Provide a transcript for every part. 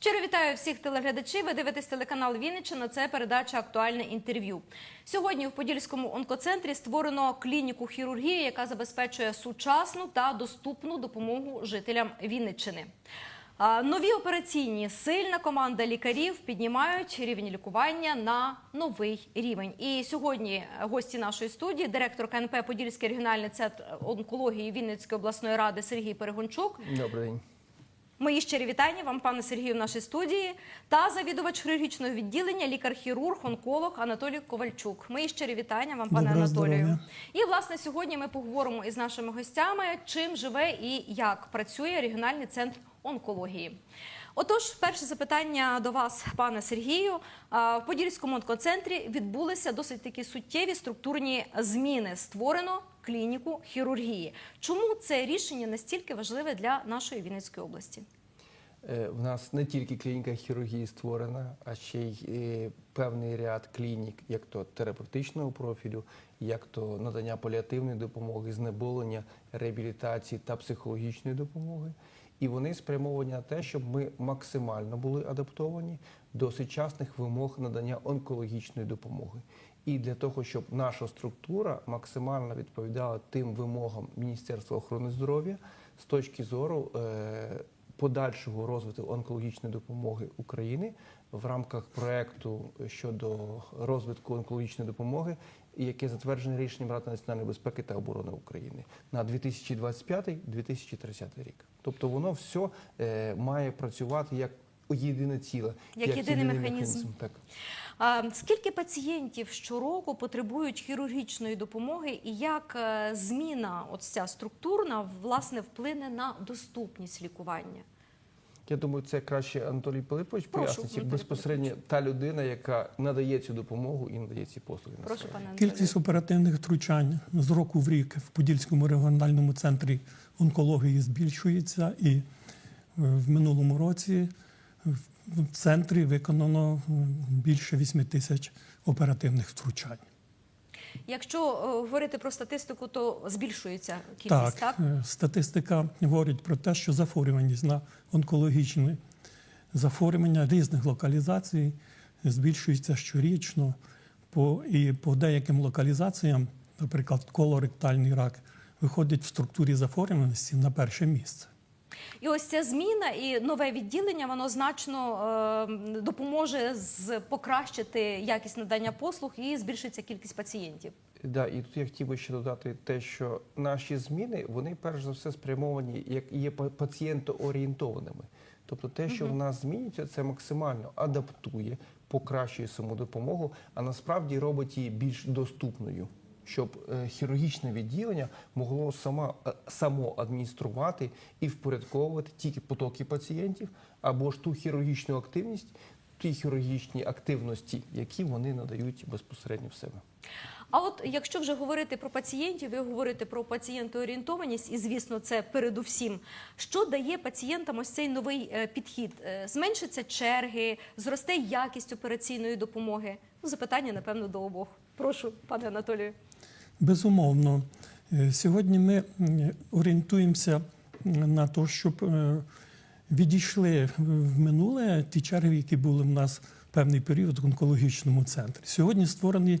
Щиро вітаю всіх телеглядачів. Ви дивитесь телеканал Вінниччина. Це передача Актуальне інтерв'ю. Сьогодні в Подільському онкоцентрі створено клініку хірургії, яка забезпечує сучасну та доступну допомогу жителям Вінниччини. Нові операційні, сильна команда лікарів піднімають рівень лікування на новий рівень. І сьогодні гості нашої студії, директор КНП Подільський регіональний центр онкології Вінницької обласної ради Сергій Перегончук. Добрий день. Мої щирі вітання вам, пане Сергію, в нашій студії та завідувач хірургічного відділення, лікар-хірург, онколог Анатолій Ковальчук. Мої щирі вітання вам, пане Доброго Анатолію. здоров'я. І власне сьогодні ми поговоримо із нашими гостями, чим живе і як працює регіональний центр онкології. Отож, перше запитання до вас, пане Сергію. В Подільському онкоцентрі відбулися досить такі суттєві структурні зміни. Створено клініку хірургії. Чому це рішення настільки важливе для нашої Вінницької області? Е, В нас не тільки клініка хірургії створена, а ще й е, певний ряд клінік, як то терапевтичного профілю, як то надання паліативної допомоги, знеболення, реабілітації та психологічної допомоги. І вони спрямовані на те, щоб ми максимально були адаптовані до сучасних вимог надання онкологічної допомоги. І для того, щоб наша структура максимально відповідала тим вимогам Міністерства охорони здоров'я з точки зору е, подальшого розвитку онкологічної допомоги України в рамках проекту щодо розвитку онкологічної допомоги, яке затверджене рішенням Ради національної безпеки та оборони України на 2025-2030 рік. Тобто воно все е, має працювати як єдине ціле, Як єдиний механізм. Так. Скільки пацієнтів щороку потребують хірургічної допомоги, і як е, зміна, от ця структурна, власне, вплине на доступність лікування? Я думаю, це краще Анатолій Пилипович пояснить, як безпосередньо та людина, яка надає цю допомогу і надає ці послуги. Прошу, пане Кількість оперативних втручань з року в рік в Подільському регіональному центрі онкології збільшується, і е, в минулому році в центрі виконано більше 8 тисяч оперативних втручань. Якщо е, говорити про статистику, то збільшується кількість, так? Так, е, статистика говорить про те, що захворюваність на онкологічні захворювання різних локалізацій збільшується щорічно. По, і по деяким локалізаціям, наприклад, колоректальний рак, виходить в структурі захворюваності на перше місце. І ось ця зміна і нове відділення воно значно е, допоможе з покращити якість надання послуг і збільшиться кількість пацієнтів. Да, і тут я хотів би ще додати те, що наші зміни вони перш за все спрямовані, як є па- пацієнтоорієнтованими. Тобто те, що в нас змінюється, це максимально адаптує, покращує саму допомогу, а насправді робить її більш доступною, щоб е, хірургічне відділення могло сама, е, само адмініструвати і впорядковувати тільки потоки пацієнтів або ж ту хірургічну активність, ті хірургічні активності, які вони надають безпосередньо в себе. А от якщо вже говорити про пацієнтів, ви говорите про пацієнтоорієнтованість, і звісно, це передусім. Що дає пацієнтам ось цей новий е, підхід? Е, Зменшаться черги, зросте якість операційної допомоги? Ну, запитання, напевно, до обох. Прошу, пане Анатолію. Безумовно, Е, сьогодні ми орієнтуємося на те, щоб відійшли в минуле ті черги, які були в нас певний період в онкологічному центрі. Сьогодні створені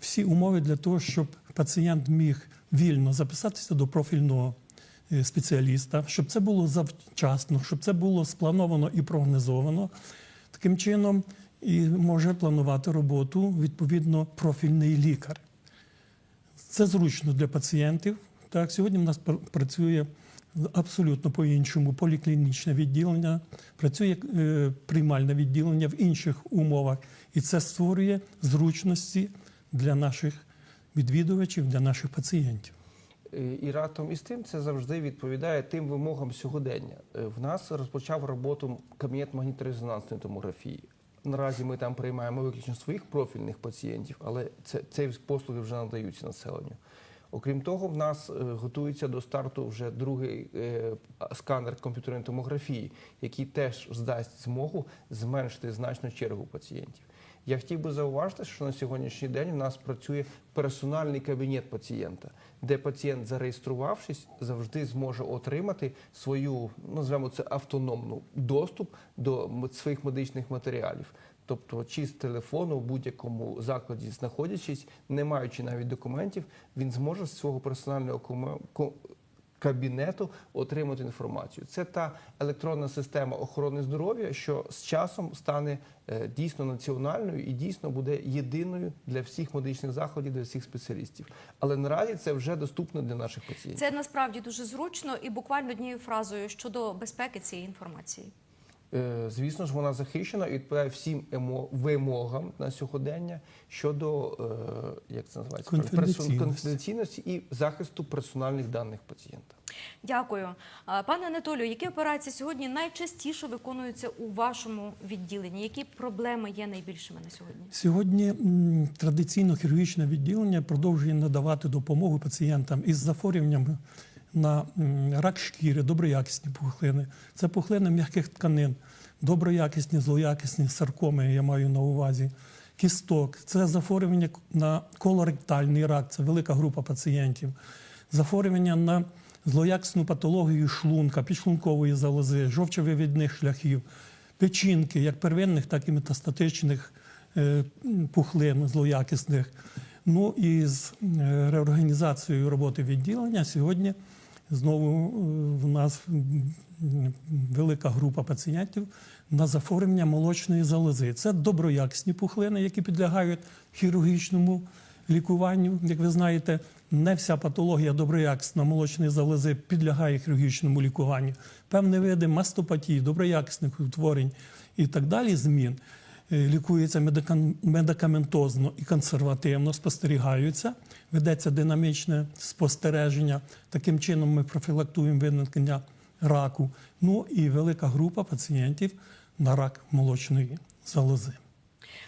всі умови для того, щоб пацієнт міг вільно записатися до профільного е, спеціаліста, щоб це було завчасно, щоб це було сплановано і прогнозовано. Таким чином і може планувати роботу відповідно профільний лікар. Це зручно для пацієнтів. Так, сьогодні в нас працює абсолютно по-іншому поліклінічне відділення, працює е, приймальне відділення в інших умовах, і це створює зручності для наших відвідувачів, для наших пацієнтів. Е, І разом із тим це завжди відповідає тим вимогам сьогодення. Е, В нас розпочав роботу кабінет магніторезонансної томографії. Наразі ми там приймаємо виключно своїх профільних пацієнтів, але це, ці послуги вже надаються населенню. Окрім того, в нас е, готується до старту вже другий сканер комп'ютерної томографії, який теж здасть змогу зменшити значно чергу пацієнтів. Я хотів би зауважити, що на сьогоднішній день в нас працює персональний кабінет пацієнта, де пацієнт, зареєструвавшись, завжди зможе отримати свою, назвемо це автономну доступ до своїх медичних матеріалів. Тобто, чи з телефону в будь-якому закладі знаходячись, не маючи навіть документів, він зможе з свого персонального кабінету отримати інформацію. Це та електронна система охорони здоров'я, що з часом стане е, дійсно національною і дійсно буде єдиною для всіх медичних заходів, для всіх спеціалістів. Але наразі це вже доступно для наших пацієнтів. Це насправді дуже зручно і буквально однією фразою щодо безпеки цієї інформації. Е, Звісно ж, вона захищена і відповідає всім вимогам на сьогодення щодо е, як це називається Конфіденційності. персон- конфіденційності і захисту персональних даних пацієнта. Дякую, пане Анатолію. Які операції сьогодні найчастіше виконуються у вашому відділенні? Які проблеми є найбільшими на сьогодні? Сьогодні традиційно хірургічне відділення продовжує надавати допомогу пацієнтам із захворюваннями на рак шкіри, доброякісні пухлини. Це пухлини м'яких тканин, доброякісні, злоякісні саркоми, я маю на увазі. Кісток, це захворювання на колоректальний рак, це велика група пацієнтів. Захворювання на злоякісну патологію шлунка, підшлункової залози, жовчовивідних шляхів, печінки, як первинних, так і метастатичних е, пухлин злоякісних. Ну і з е, реорганізацією роботи відділення сьогодні знову е, в нас велика група пацієнтів на захворювання молочної залози. Це доброякісні пухлини, які підлягають хірургічному лікуванню. Як ви знаєте, не вся патологія доброякісна молочної залози підлягає хірургічному лікуванню. Певні види мастопатії, доброякісних утворень і так далі змін е, лікуються медикаментозно і консервативно, спостерігаються, ведеться динамічне спостереження. Таким чином ми профілактуємо виникнення раку. Ну і велика група пацієнтів на рак молочної залози.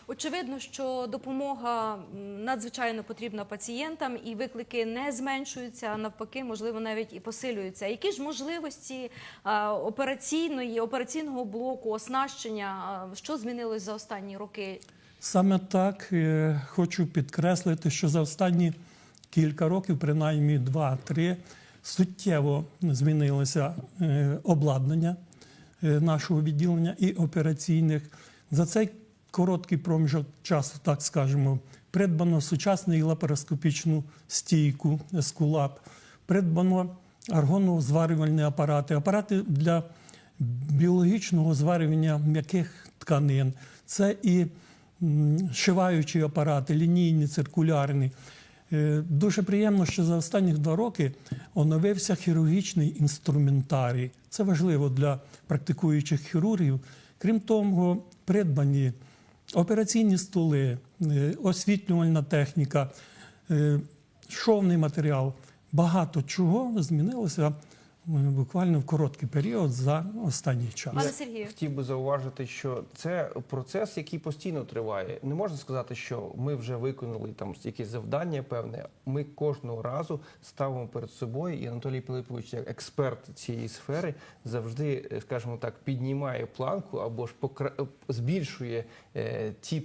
Очевидно, що допомога надзвичайно потрібна пацієнтам, і виклики не зменшуються, а навпаки, можливо, навіть і посилюються. Які ж можливості операційної операційного блоку, оснащення, що змінилось за останні роки? Саме так е, хочу підкреслити, що за останні кілька років, принаймні два-три, суттєво змінилося е, обладнання е, нашого відділення і операційних. За цей короткий проміжок часу, так скажемо, придбано сучасну лапароскопічну стійку Ескулап, придбано аргонозварювальні апарати, апарати для біологічного зварювання м'яких тканин. Це і шиваючі апарати, лінійні, циркулярні. Е, Дуже приємно, що за останні два роки оновився хірургічний інструментарій. Це важливо для практикуючих хірургів. Крім того, придбані операційні столи, е, освітлювальна техніка, е, шовний матеріал. Багато чого змінилося буквально в короткий період за останній час. Пане Сергію. Хотів би зауважити, що це процес, який постійно триває. Не можна сказати, що ми вже виконали там якесь завдання певне. Ми кожного разу ставимо перед собою, і Анатолій Пилипович, як експерт цієї сфери, завжди, е, скажімо так, піднімає планку або ж покра- збільшує е, ті.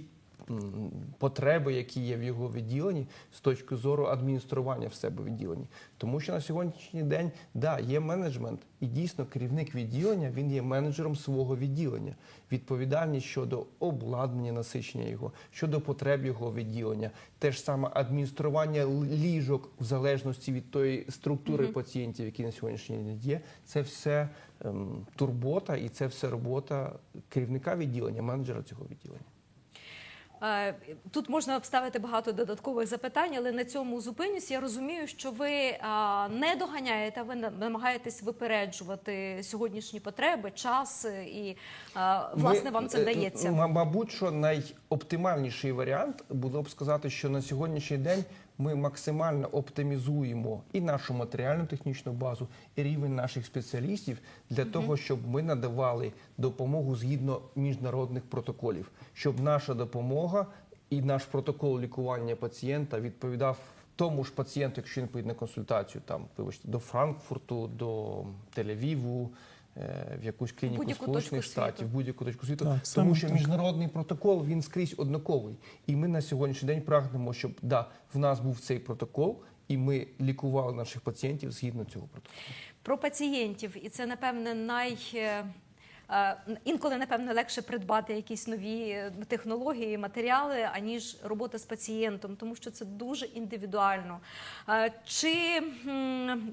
Потреби, які є в його відділенні, з точки зору адміністрування в себе відділенні, тому що на сьогоднішній день да є менеджмент, і дійсно керівник відділення він є менеджером свого відділення. Відповідальність щодо обладнання, насичення його, щодо потреб його відділення, те ж саме адміністрування ліжок в залежності від тої структури пацієнтів, які на сьогоднішній день є. Це все ем, турбота і це все робота керівника відділення, менеджера цього відділення. Е, Тут можна вставити багато додаткових запитань, але на цьому зупинюсь. Я розумію, що ви не доганяєте, ви на- намагаєтесь випереджувати сьогоднішні потреби, час е, і власне Ми, вам це е, вдається. м- Мабуть, що найоптимальніший варіант було б сказати, що на сьогоднішній день ми максимально оптимізуємо і нашу матеріальну технічну базу, і рівень наших спеціалістів для того, щоб ми надавали допомогу згідно міжнародних протоколів, щоб наша допомога і наш протокол лікування пацієнта відповідав. Тому ж пацієнту, якщо він поїде на консультацію, там вибачте, до Франкфурту, до Тель-Авіву, в якусь клініку Сполучених Штатів, в будь-яку точку світу, Так, тому що так. міжнародний протокол він скрізь однаковий. І ми на сьогоднішній день прагнемо, щоб да, в нас був цей протокол, і ми лікували наших пацієнтів згідно цього протоколу. Про пацієнтів, і це напевне най. Е, Інколи, напевне, легше придбати якісь нові е, технології, матеріали, аніж робота з пацієнтом, тому що це дуже індивідуально. Е, Чи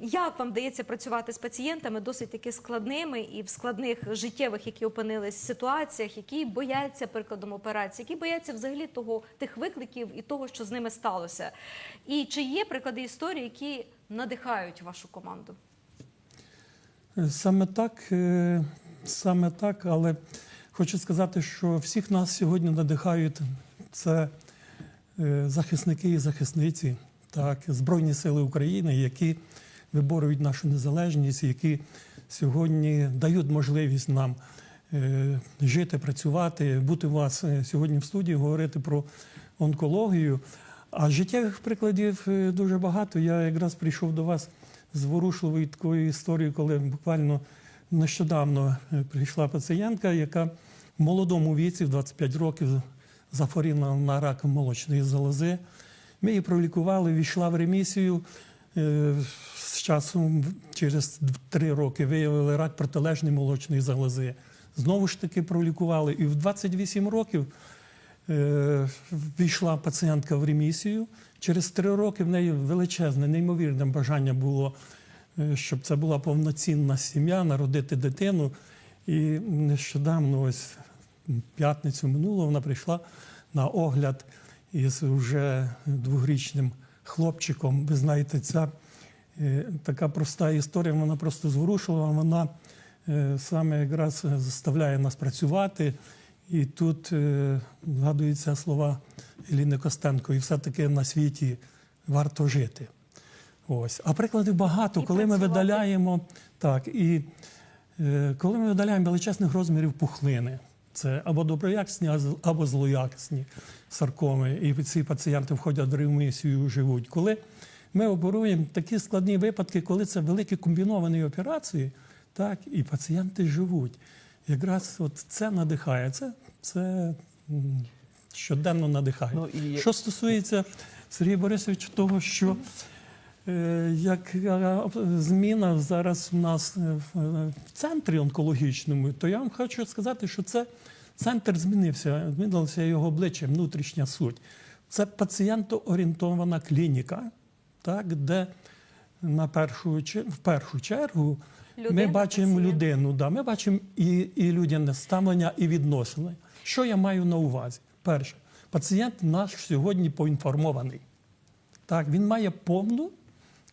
як вам вдається працювати з пацієнтами досить таки складними і в складних життєвих, які опинились ситуаціях, які бояться прикладом операції, які бояться взагалі того тих викликів і того, що з ними сталося? І чи є приклади історії, які надихають вашу команду? Саме так, саме так, але хочу сказати, що всіх нас сьогодні надихають це е, захисники і захисниці, так, Збройні Сили України, які виборюють нашу незалежність, які сьогодні дають можливість нам е, жити, працювати, бути у вас е, сьогодні в студії, говорити про онкологію. А життєвих прикладів дуже багато. Я якраз прийшов до вас з ворушливою такою історією, коли буквально нещодавно е, прийшла пацієнтка, яка в молодому віці, в 25 років, захворіла на рак молочної залози. Ми її пролікували, війшла в ремісію. Е, З часом, через 3 роки, виявили рак протилежної молочної залози. Знову ж таки пролікували. І в 28 років е, війшла пацієнтка в ремісію. Через три роки в неї величезне, неймовірне бажання було, щоб це була повноцінна сім'я, народити дитину. І нещодавно, ось п'ятницю минуло, вона прийшла на огляд із вже двохрічним хлопчиком. Ви знаєте, ця е, така проста історія, вона просто зворушила. Вона е, саме якраз заставляє нас працювати. І тут е, згадуються слова Еліни Костенко, і все-таки на світі варто жити. Ось. А прикладів багато, І коли ми видаляємо, так, і е, коли ми видаляємо величезних розмірів пухлини, це або доброякісні, або злоякісні саркоми, і ці пацієнти входять в ремісію, живуть. Коли ми оперуємо такі складні випадки, коли це великі комбіновані операції, так, і пацієнти живуть. Якраз от це надихає, це, це щоденно надихає. Ну, і- Що стосується Сергія Борисовича, того, що як е, зміна зараз у нас е, в е, центрі онкологічному, то я вам хочу сказати, що це центр змінився, змінилося його обличчя, внутрішня суть. Це пацієнтоорієнтована клініка, так, де на першу, в першу чергу ми бачимо пацієнт. людину, да, ми бачимо і, і людяне ставлення, і відносини. Що я маю на увазі? Перше, пацієнт наш сьогодні поінформований. Так, він має повну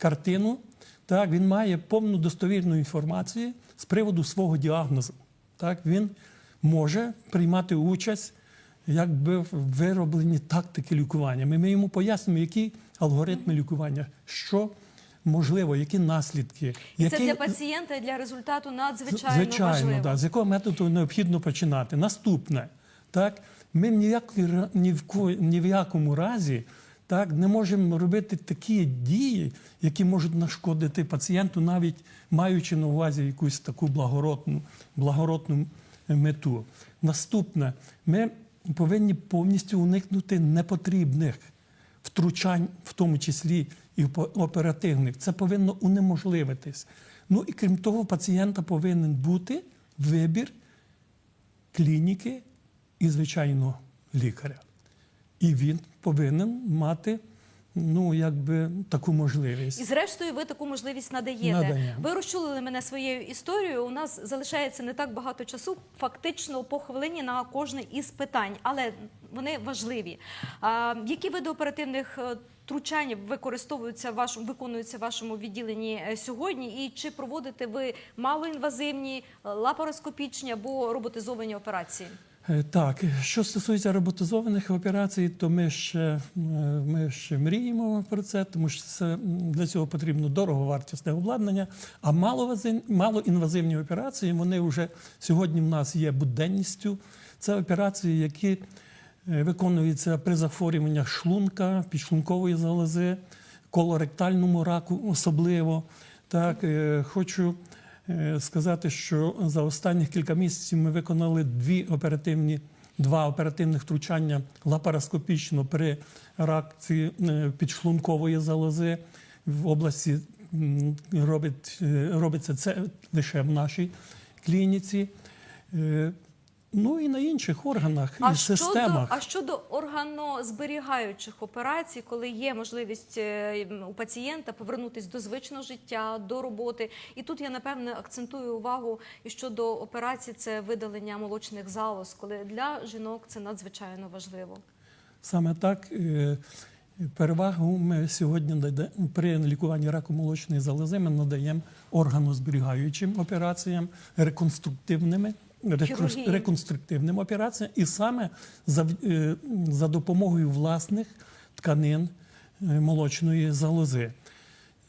картину, так, він має повну достовірну інформацію з приводу свого діагнозу. Так, він може приймати участь якби в виробленні тактики лікування. Ми, ми йому пояснимо, які алгоритми лікування, що можливо, які наслідки. І які... це для пацієнта і для результату надзвичайно Звичайно, важливо. з якого методу необхідно починати. Наступне, так, ми ні в, ні в якому разі так, не можемо робити такі дії, які можуть нашкодити пацієнту, навіть маючи на увазі якусь таку благородну, благородну мету. Наступне, ми повинні повністю уникнути непотрібних втручань, в тому числі і оперативних. Це повинно унеможливитись. Ну і крім того, пацієнта повинен бути вибір клініки і, звичайно, лікаря. І він повинен мати ну, якби, таку можливість. І зрештою, ви таку можливість надаєте. Надаємо. Ви розчулили мене своєю історією. У нас залишається не так багато часу, фактично по хвилині на кожне із питань, але вони важливі. А, які види оперативних е, втручань використовуються вашому, виконуються в вашому відділенні е, сьогодні? І чи проводите ви малоінвазивні, лапароскопічні або роботизовані операції? Е, Так, що стосується роботизованих операцій, то ми ще, е, ми ще мріємо про це, тому що це, для цього потрібно дороговартісне обладнання. А малоінвазивні операції вони вже сьогодні в нас є буденністю. Це операції, які е, виконуються при захворюваннях шлунка, підшлункової залози, колоректальному раку особливо. Так, хочу сказати, що за останніх кілька місяців ми виконали дві оперативні, два оперативних втручання лапароскопічно при ракці е, підшлункової залози в області. Робить, е, робиться це лише в нашій клініці. Ну і на інших органах А і щодо, системах. а щодо органозберігаючих операцій, коли є можливість е, у пацієнта повернутися до звичного життя, до роботи. І тут я напевне акцентую увагу і щодо операцій це видалення молочних залоз, коли для жінок це надзвичайно важливо. Саме так е, перевагу ми сьогодні при лікуванні раку молочної залози ми надаємо органозберігаючим операціям, реконструктивними. Хірургії. Реконструктивним операціям, і саме за, е, за допомогою власних тканин е, молочної залози.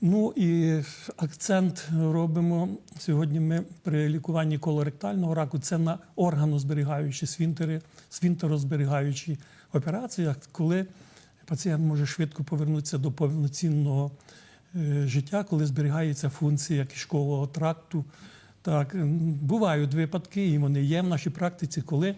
Ну і акцент робимо сьогодні. Ми при лікуванні колоректального раку це на органозберігаючі свінтери, свінтерозберігаючі операції, коли пацієнт може швидко повернутися до повноцінного е, життя, коли зберігається функція кишкового тракту. Так, бувають випадки, і вони є в нашій практиці, коли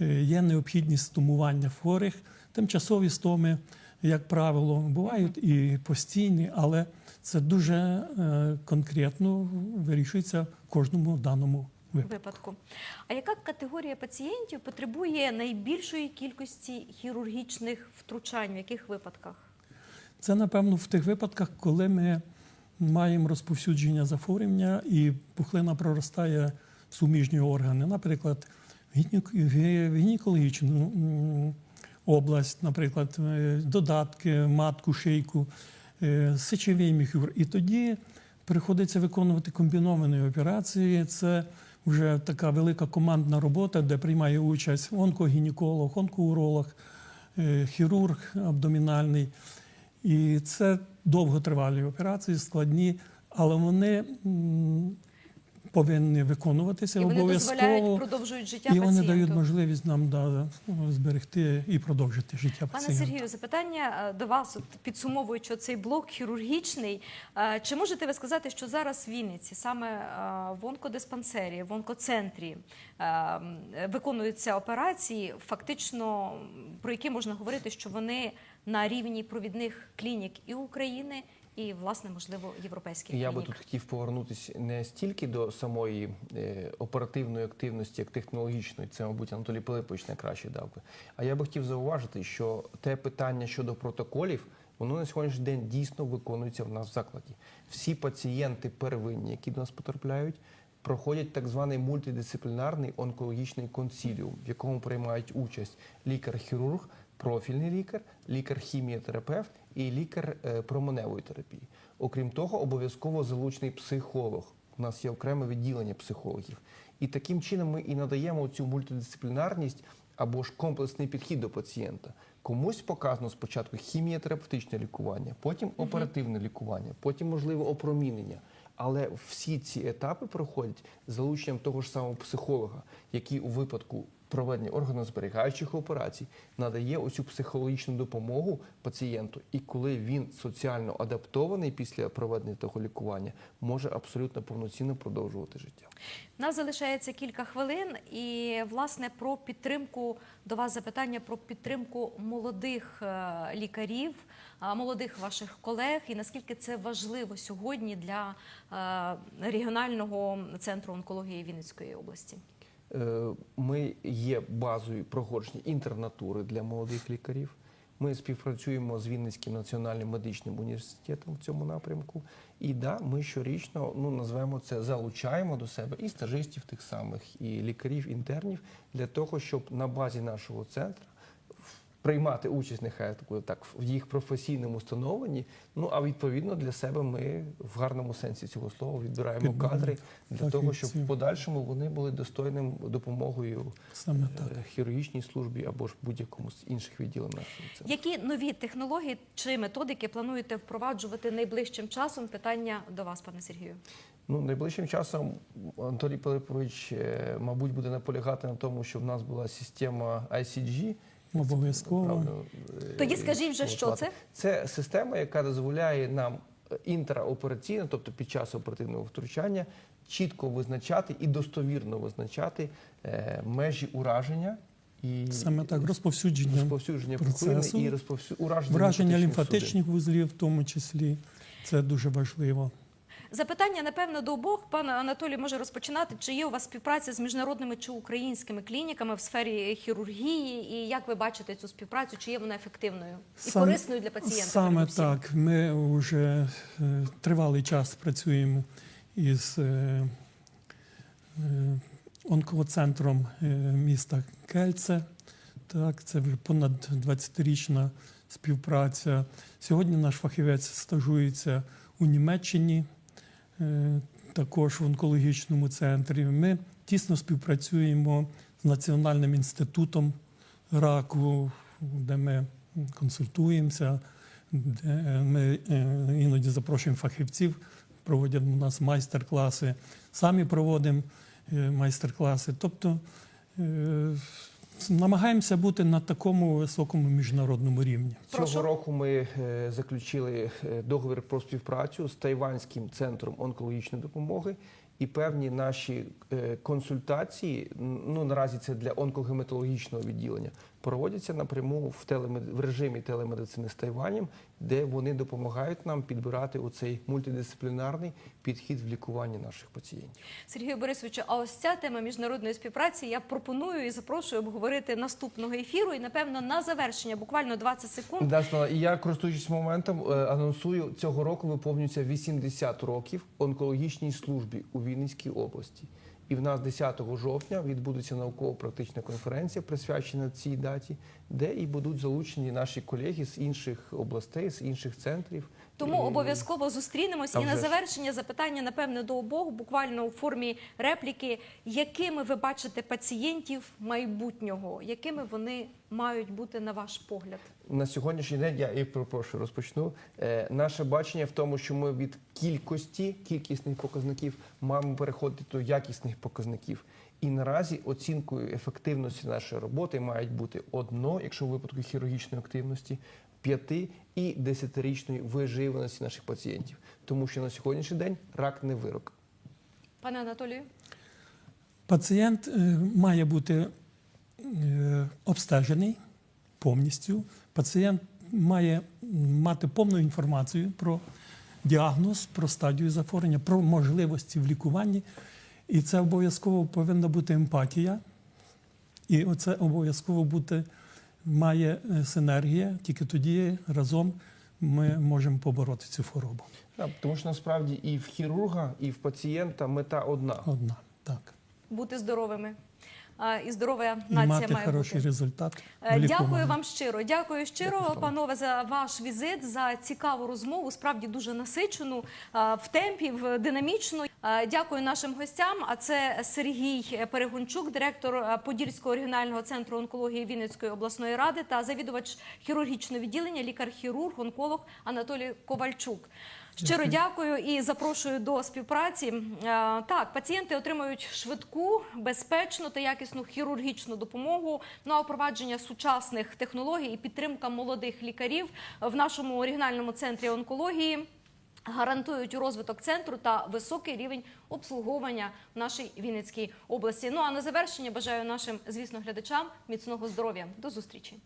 е, є необхідність стомування хворих, тимчасові стоми, як правило, бувають і постійні, але це дуже е, конкретно вирішується в кожному даному випадку. випадку. А яка категорія пацієнтів потребує найбільшої кількості хірургічних втручань? В яких випадках? Це, напевно, в тих випадках, коли ми маємо розповсюдження захворювання і пухлина проростає в суміжні органи, наприклад, гінекологічну область, наприклад, е, додатки, матку, шийку, е, сечовий міхур. І тоді приходиться виконувати комбіновані операції. Це вже така велика командна робота, де приймає участь онкогінеколог, онкоуролог, е, хірург абдомінальний. І це довготривалі операції, складні, але вони повинні виконуватися І вони дозволяють продовжують життя І вони дають можливість нам да, зберегти і продовжити життя Пане пацієнта. Сергію, запитання е, до вас, от, підсумовуючи цей блок хірургічний. Е, Чи можете ви сказати, що зараз в Вінниці, саме е, в онкодиспансері, в онкоцентрі виконуються операції, фактично про які можна говорити, що вони на рівні провідних клінік і України, і власне можливо європейських Я би тут хотів повернутися не стільки до самої е, оперативної активності, як технологічної, це, мабуть, Анатолій Пилипович найкраще дав би. А я би хотів зауважити, що те питання щодо протоколів, воно на сьогоднішній день дійсно виконується в нас в закладі. Всі пацієнти первинні, які до нас потрапляють, проходять так званий мультидисциплінарний онкологічний консіліум, в якому приймають участь лікар-хірург, профільний лікар, лікар-хіміотерапевт і лікар е, променевої терапії. Окрім того, обов'язково залучений психолог. У нас є окреме відділення психологів. І таким чином ми і надаємо цю мультидисциплінарність або ж комплексний підхід до пацієнта. Комусь показано спочатку хіміотерапевтичне лікування, потім оперативне лікування, потім, можливо, опромінення. Але всі ці етапи проходять залученням того ж самого психолога, який у випадку проведення органозберігаючих операцій надає оцю психологічну допомогу пацієнту. І коли він соціально адаптований після проведення того лікування, може абсолютно повноцінно продовжувати життя. Нас залишається кілька хвилин, і власне про підтримку до вас запитання про підтримку молодих е, лікарів, а, молодих ваших колег, і наскільки це важливо сьогодні для е, регіонального центру онкології Вінницької області. Е, Ми є базою проходження інтернатури для молодих лікарів. Ми співпрацюємо з Вінницьким національним медичним університетом в цьому напрямку. І да, ми щорічно ну назвемо це, залучаємо до себе і стажистів тих самих, і лікарів, інтернів для того, щоб на базі нашого центру приймати участь, нехай так в їх професійному становленні. Ну а відповідно для себе ми в гарному сенсі цього слова відбираємо кадри для того, щоб в подальшому вони були достойним допомогою Саме так. е, хірургічній службі або ж будь-якому з інших відділень нашого центру. Які нові технології чи методики плануєте впроваджувати найближчим часом? Питання до вас, пане Сергію. Ну, найближчим часом Анатолій Пилипович, е, мабуть, буде наполягати на тому, що в нас була система ICG. Обов'язково. Е, Тоді скажіть вже, що це? Це система, яка дозволяє нам е, інтраопераційно, тобто під час оперативного втручання, чітко визначати і достовірно визначати е, межі ураження і Саме так, розповсюдження розповсюдження процесу, і розповсю... ураження, судин. лімфатичних вузлів, в тому числі. Це дуже важливо. Запитання, напевно, до обох. Пан Анатолій може розпочинати. Чи є у вас співпраця з міжнародними чи українськими клініками в сфері хірургії? І як ви бачите цю співпрацю? Чи є вона ефективною і Саме- корисною для пацієнта? Саме передусім? так. Ми вже е, тривалий час працюємо із е, е, онкоцентром е, міста Кельце. Так, це вже понад 20-річна співпраця. Сьогодні наш фахівець стажується у Німеччині, також в онкологічному центрі. Ми тісно співпрацюємо з Національним інститутом раку, де ми консультуємося, де ми е, іноді запрошуємо фахівців, проводять у нас майстер-класи, самі проводимо е, майстер-класи. Тобто е, намагаємося бути на такому високому міжнародному рівні. Цього Прошу. року ми е, заключили е, договір про співпрацю з Тайванським центром онкологічної допомоги. І певні наші е, консультації, ну наразі це для онкогематологічного відділення, проводяться напряму в телемед... в режимі телемедицини з Тайванем, де вони допомагають нам підбирати оцей мультидисциплінарний підхід в лікуванні наших пацієнтів. Сергію Борисовичу, а ось ця тема міжнародної співпраці я пропоную і запрошую обговорити наступного ефіру. І напевно на завершення, буквально 20 секунд. Да, Слава, і я користуючись моментом, е, анонсую цього року виповнюється 80 років онкологічній службі у Вінницькій області. І в нас 10 жовтня відбудеться науково-практична конференція, присвячена цій даті, де і будуть залучені наші колеги з інших областей, з інших центрів. Тому обов'язково зустрінемось. І на завершення запитання, напевне, до обох, буквально у формі репліки, якими ви бачите пацієнтів майбутнього, якими вони мають бути на ваш погляд? На сьогоднішній день я і прошу розпочну. Е, наше бачення в тому, що ми від кількості кількісних показників маємо переходити до якісних показників. І наразі оцінкою ефективності нашої роботи мають бути одно, якщо в випадку хірургічної активності, п'яти і десятирічної виживаності наших пацієнтів. Тому що на сьогоднішній день рак не вирок. Пане Анатолію, Пацієнт е, має бути е, обстежений повністю. Пацієнт має мати повну інформацію про діагноз, про стадію захворювання, про можливості в лікуванні. І це обов'язково повинна бути емпатія. І оце обов'язково бути має е, синергія. Тільки тоді разом ми можемо побороти цю хворобу. Так, тому що насправді і в хірурга, і в пацієнта мета одна. Одна так. бути здоровими. І здорова І нація мати має хороший бути. результат. Е, Дякую вам щиро. Дякую щиро, Дякую панове, за ваш візит, за цікаву розмову. Справді дуже насичену в темпі, в динамічну. Дякую нашим гостям. А це Сергій Перегончук, директор Подільського регіонального центру онкології Вінницької обласної ради та завідувач хірургічного відділення, лікар-хірург, онколог Анатолій Ковальчук. Щиро дякую і запрошую до співпраці. Е, Так, пацієнти отримують швидку, безпечну та якісну хірургічну допомогу. Ну а впровадження сучасних технологій і підтримка молодих лікарів в нашому регіональному центрі онкології. Гарантують розвиток центру та високий рівень обслуговування в нашій Вінницькій області. Ну а на завершення бажаю нашим, звісно, глядачам міцного здоров'я. До зустрічі.